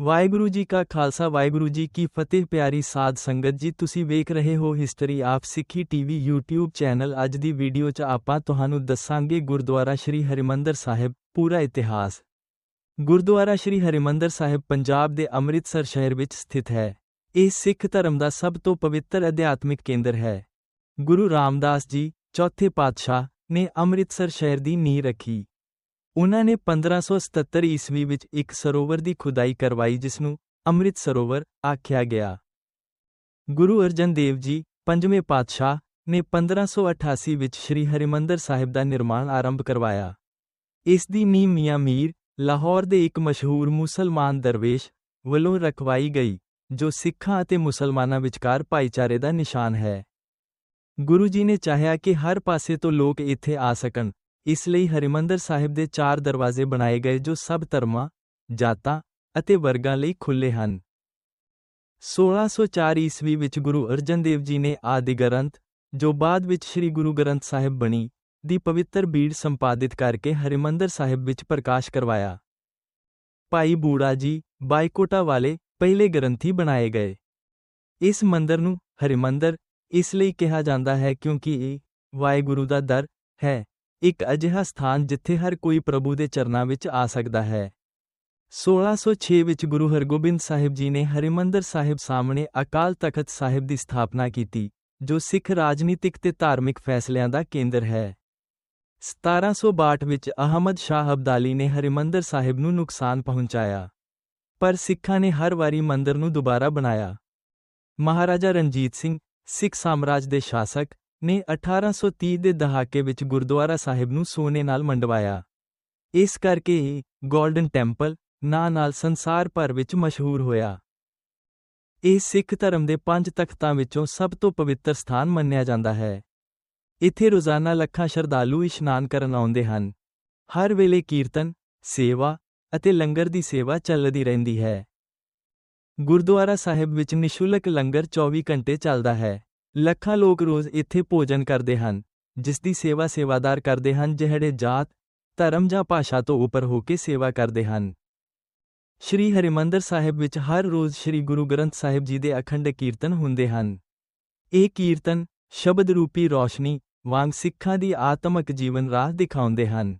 ਵਾਹਿਗੁਰੂ ਜੀ ਕਾ ਖਾਲਸਾ, ਵਾਹਿਗੁਰੂ ਜੀ ਕੀ ਫਤਿਹ, ਪਿਆਰੀ ਸਾਧ ਸੰਗਤ ਜੀ। ਤੁਸੀਂ ਵੇਖ ਰਹੇ ਹੋ history of Sikhi TV YouTube channel. ਅੱਜ ਦੀ ਵੀਡੀਓ 'ਚ ਆਪਾਂ ਤੁਹਾਨੂੰ ਦੱਸਾਂਗੇ ਗੁਰਦੁਆਰਾ ਸ਼੍ਰੀ ਹਰਿਮੰਦਰ ਸਾਹਿਬ, ਪੂਰਾ ਇਤਿਹਾਸ। ਗੁਰਦੁਆਰਾ ਸ਼੍ਰੀ ਹਰਿਮੰਦਰ ਸਾਹਿਬ, ਪੰਜਾਬ ਦੇ ਅੰਮ੍ਰਿਤਸਰ ਸ਼ਹਿਰ ਵਿੱਚ ਸਥਿਤ ਹੈ। ਇਹ ਸਿੱਖ ਧਰਮ ਦਾ ਸਭ ਤੋਂ ਪਵਿੱਤਰ ਅਧਿਆਤਮਿਕ ਕੇਂਦਰ ਹੈ। ਗੁਰੂ ਰਾਮਦਾਸ ਜੀ, ਚੌਥੇ ਪਾਤਸ਼ਾਹ ਨੇ ਅੰਮ੍ਰਿਤਸਰ ਸ਼ਹਿਰ ਦੀ ਨੀਂਹ ਰੱਖੀ। ਉਹਨਾਂ ਨੇ 1577 ਈਸਵੀ ਵਿੱਚ ਇੱਕ ਸਰੋਵਰ ਦੀ ਖੁਦਾਈ ਕਰਵਾਈ, ਜਿਸ ਨੂੰ ਅੰਮ੍ਰਿਤ ਸਰੋਵਰ ਆਖਿਆ ਗਿਆ। ਗੁਰੂ ਅਰਜਨ ਦੇਵ ਜੀ, ਪੰਜਵੇਂ ਪਾਤਸ਼ਾਹ, ਨੇ 1588 ਵਿੱਚ ਸ੍ਰੀ ਹਰਿਮੰਦਰ ਸਾਹਿਬ ਦਾ ਨਿਰਮਾਣ ਆਰੰਭ ਕਰਵਾਇਆ। ਇਸ ਦੀ ਨੀਂਹ ਮੀਆਂ ਮੀਰ, ਲਾਹੌਰ ਦੇ ਇੱਕ ਮਸ਼ਹੂਰ ਮੁਸਲਮਾਨ ਦਰਵੇਸ਼ ਵੱਲੋਂ ਰਖਵਾਈ ਗਈ, ਜੋ ਸਿੱਖਾਂ ਅਤੇ ਮੁਸਲਮਾਨਾਂ ਵਿਚਕਾਰ ਭਾਈਚਾਰੇ ਦਾ ਨਿਸ਼ਾਨ ਹੈ। ਗੁਰੂ ਜੀ ਨੇ ਚਾਹਿਆ ਕਿ ਹਰ ਪਾਸੇ ਤੋਂ ਲੋਕ ਇੱਥੇ ਆ ਸਕਣ ਇਸ ਲਈ ਹਰਿਮੰਦਰ ਸਾਹਿਬ ਦੇ ਚਾਰ ਦਰਵਾਜ਼ੇ ਬਣਾਏ ਗਏ ਜੋ ਸਭ ਧਰਮਾਂ, ਜਾਤਾਂ ਅਤੇ ਵਰਗਾਂ ਲਈ ਖੁੱਲੇ ਹਨ। 1604 ਈਸਵੀ ਵਿੱਚ ਗੁਰੂ ਅਰਜਨ ਦੇਵ ਜੀ ਨੇ ਆਦਿ ਗ੍ਰੰਥ, ਜੋ ਬਾਅਦ ਵਿੱਚ ਸ੍ਰੀ ਗੁਰੂ ਗ੍ਰੰਥ ਸਾਹਿਬ ਬਣੀ, ਦੀ ਪਵਿੱਤਰ ਬੀੜ ਸੰਪਾਦਿਤ ਕਰਕੇ ਹਰਿਮੰਦਰ ਸਾਹਿਬ ਵਿੱਚ ਪ੍ਰਕਾਸ਼ ਕਰਵਾਇਆ। ਭਾਈ ਬੂੜਾ ਜੀ ਬਾਈਕੋਟਾ ਵਾਲੇ ਪਹਿਲੇ ਗ੍ਰੰਥੀ ਬਣਾਏ ਗਏ। ਇਸ ਮੰਦਰ ਨੂੰ ਹਰਿਮੰਦਰ ਇਸ ਲਈ ਕਿਹਾ ਜਾਂਦਾ ਹੈ ਕਿਉਂਕਿ ਇਹ ਵਾਹਿਗੁਰੂ ਦਾ ਦਰ ਹੈ। ਇੱਕ ਅਜਿਹਾ ਸਥਾਨ ਜਿੱਥੇ ਹਰ ਕੋਈ ਪ੍ਰਭੂ ਦੇ ਚਰਨਾਂ ਵਿੱਚ ਆ ਸਕਦਾ ਹੈ। 1606 ਵਿੱਚ ਗੁਰੂ ਹਰਗੋਬਿੰਦ ਸਾਹਿਬ ਜੀ ਨੇ ਹਰਿਮੰਦਰ ਸਾਹਿਬ ਸਾਹਮਣੇ ਅਕਾਲ ਤਖਤ ਸਾਹਿਬ ਦੀ ਸਥਾਪਨਾ ਕੀਤੀ, ਜੋ ਸਿੱਖ ਰਾਜਨੀਤਿਕ ਤੇ ਧਾਰਮਿਕ ਫੈਸਲਿਆਂ ਦਾ ਕੇਂਦਰ ਹੈ। 1762 ਵਿੱਚ ਅਹਿਮਦ ਸ਼ਾਹ ਅਬਦਾਲੀ ਨੇ ਹਰਿਮੰਦਰ ਸਾਹਿਬ ਨੂੰ ਨੁਕਸਾਨ ਪਹੁੰਚਾਇਆ, ਪਰ ਸਿੱਖਾਂ ਨੇ ਹਰ ਵਾਰੀ ਮੰਦਰ ਨੂੰ ਦੁਬਾਰਾ ਬਣਾਇਆ। ਮਹਾਰਾਜਾ ਰਣਜੀਤ ਸਿੰਘ, ਸਿੱਖ ਸਾਮਰਾਜ ਦੇ ਸ਼ਾਸਕ ਨੇ 1830 ਦੇ ਦਹਾਕੇ ਵਿੱਚ ਗੁਰਦੁਆਰਾ ਸਾਹਿਬ ਨੂੰ ਸੋਨੇ ਨਾਲ ਮੰਡਵਾਇਆ। ਇਸ ਕਰਕੇ ਇਹ ਗੋਲਡਨ ਟੈਂਪਲ ਨਾਂ ਨਾਲ ਸੰਸਾਰ ਭਰ ਵਿੱਚ ਮਸ਼ਹੂਰ ਹੋਇਆ। ਇਹ ਸਿੱਖ ਧਰਮ ਦੇ ਪੰਜ ਤਖਤਾਂ ਵਿੱਚੋਂ ਸਭ ਤੋਂ ਪਵਿੱਤਰ ਸਥਾਨ ਮੰਨਿਆ ਜਾਂਦਾ ਹੈ। ਇੱਥੇ ਰੋਜ਼ਾਨਾ ਲੱਖਾਂ ਸ਼ਰਧਾਲੂ ਇਸ਼ਨਾਨ ਕਰਨ ਆਉਂਦੇ ਹਨ। ਹਰ ਵੇਲੇ ਕੀਰਤਨ, ਸੇਵਾ ਅਤੇ ਲੰਗਰ ਦੀ ਸੇਵਾ ਚੱਲਦੀ ਰਹਿੰਦੀ ਹੈ। ਗੁਰਦੁਆਰਾ ਸਾਹਿਬ ਵਿੱਚ ਨਿਸ਼ੁਲਕ ਲੰਗਰ 24 ਘੰਟੇ ਚੱਲਦਾ ਹੈ। ਲੱਖਾਂ ਲੋਕ ਰੋਜ਼ ਇੱਥੇ ਭੋਜਨ ਕਰਦੇ ਹਨ, ਜਿਸ ਦੀ ਸੇਵਾ ਸੇਵਾਦਾਰ ਕਰਦੇ ਹਨ ਜਿਹੜੇ ਜਾਤ, ਧਰਮ ਜਾਂ ਭਾਸ਼ਾ ਤੋਂ ਉੱਪਰ ਹੋ ਕੇ ਸੇਵਾ ਕਰਦੇ ਹਨ। ਸ਼੍ਰੀ ਹਰਿਮੰਦਰ ਸਾਹਿਬ ਵਿੱਚ ਹਰ ਰੋਜ਼ ਸ਼੍ਰੀ ਗੁਰੂ ਗ੍ਰੰਥ ਸਾਹਿਬ ਜੀ ਦੇ ਅਖੰਡ ਕੀਰਤਨ ਹੁੰਦੇ ਹਨ। ਇਹ ਕੀਰਤਨ ਸ਼ਬਦ ਰੂਪੀ ਰੋਸ਼ਨੀ ਵਾਂਗ ਸਿੱਖਾਂ ਦੀ ਆਤਮਿਕ ਜੀਵਨ ਰਾਹ ਦਿਖਾਉਂਦੇ ਹਨ।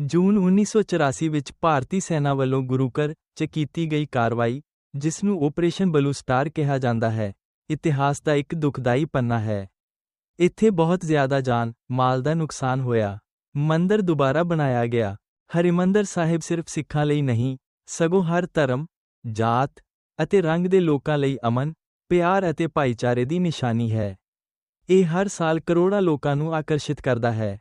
ਜੂਨ 1984 ਵਿੱਚ ਭਾਰਤੀ ਸੈਨਾ ਵੱਲੋਂ ਗੁਰੂਕਰ 'ਚ ਕੀਤੀ ਗਈ ਕਾਰਵਾਈ, ਜਿਸ ਨੂੰ ਆਪਰੇਸ਼ਨ ਬਲੂ ਸਟਾਰ ਕਿਹਾ ਜਾਂਦਾ ਹੈ। ਇਤਿਹਾਸ ਦਾ ਇੱਕ ਦੁਖਦਾਈ ਪੰਨਾ ਹੈ। ਇੱਥੇ ਬਹੁਤ ਜ਼ਿਆਦਾ ਜਾਨ, ਮਾਲ ਦਾ ਨੁਕਸਾਨ ਹੋਇਆ। ਮੰਦਰ ਦੁਬਾਰਾ ਬਣਾਇਆ ਗਿਆ। ਹਰਿਮੰਦਰ ਸਾਹਿਬ ਸਿਰਫ ਸਿੱਖਾਂ ਲਈ ਨਹੀਂ, ਸਗੋਂ ਹਰ ਧਰਮ, ਜਾਤ ਅਤੇ ਰੰਗ ਦੇ ਲੋਕਾਂ ਲਈ ਅਮਨ, ਪਿਆਰ ਅਤੇ ਭਾਈਚਾਰੇ ਦੀ ਨਿਸ਼ਾਨੀ ਹੈ। ਇਹ ਹਰ ਸਾਲ ਕਰੋੜਾਂ ਲੋਕਾਂ ਨੂੰ ਆਕਰਸ਼ਿਤ ਕਰਦਾ ਹੈ।